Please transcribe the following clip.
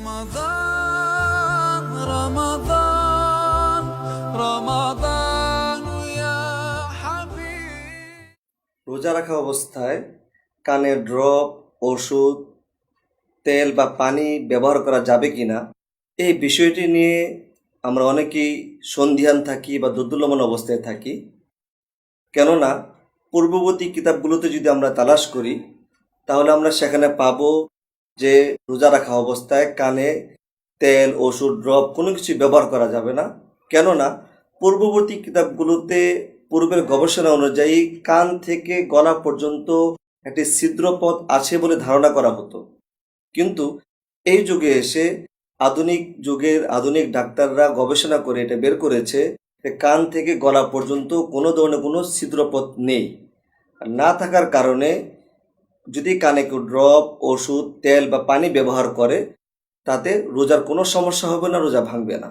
رمضان رمضان رمضان يا حبيب রোজা রাখা অবস্থায় কানে ড্রপ ওষুধ তেল বা পানি ব্যবহার করা যাবে কি না এই বিষয়টি নিয়ে আমরা অনেকেই সন্ধিহান থাকি বা দুর্দুল্যমান অবস্থায় থাকি কেননা পূর্ববর্তী কিতাবগুলোতে যদি আমরা তালাশ করি তাহলে আমরা সেখানে পাবো যে রোজা রাখা অবস্থায় কানে তেল, ওষুধ ড্রপ কোনো কিছু ব্যবহার করা যাবে না। কেননা পূর্ববর্তী কিতাবগুলোতে পূর্বের গবেষণা অনুযায়ী কান থেকে গলা পর্যন্ত একটি ছিদ্রপথ আছে বলে ধারণা করা হতো। কিন্তু এই যুগে এসে আধুনিক যুগের আধুনিক ডাক্তাররা গবেষণা করে এটা বের করেছে যে কান থেকে গলা পর্যন্ত কোনো ধরনের কোনো ছিদ্রপথ নেই। না থাকার কারণে যদি কানে কেউ ড্রপ, ওষুধ, তেল বা পানি ব্যবহার করে, তাতে রোজার কোনো সমস্যা হবে না, রোজা ভাঙবে না।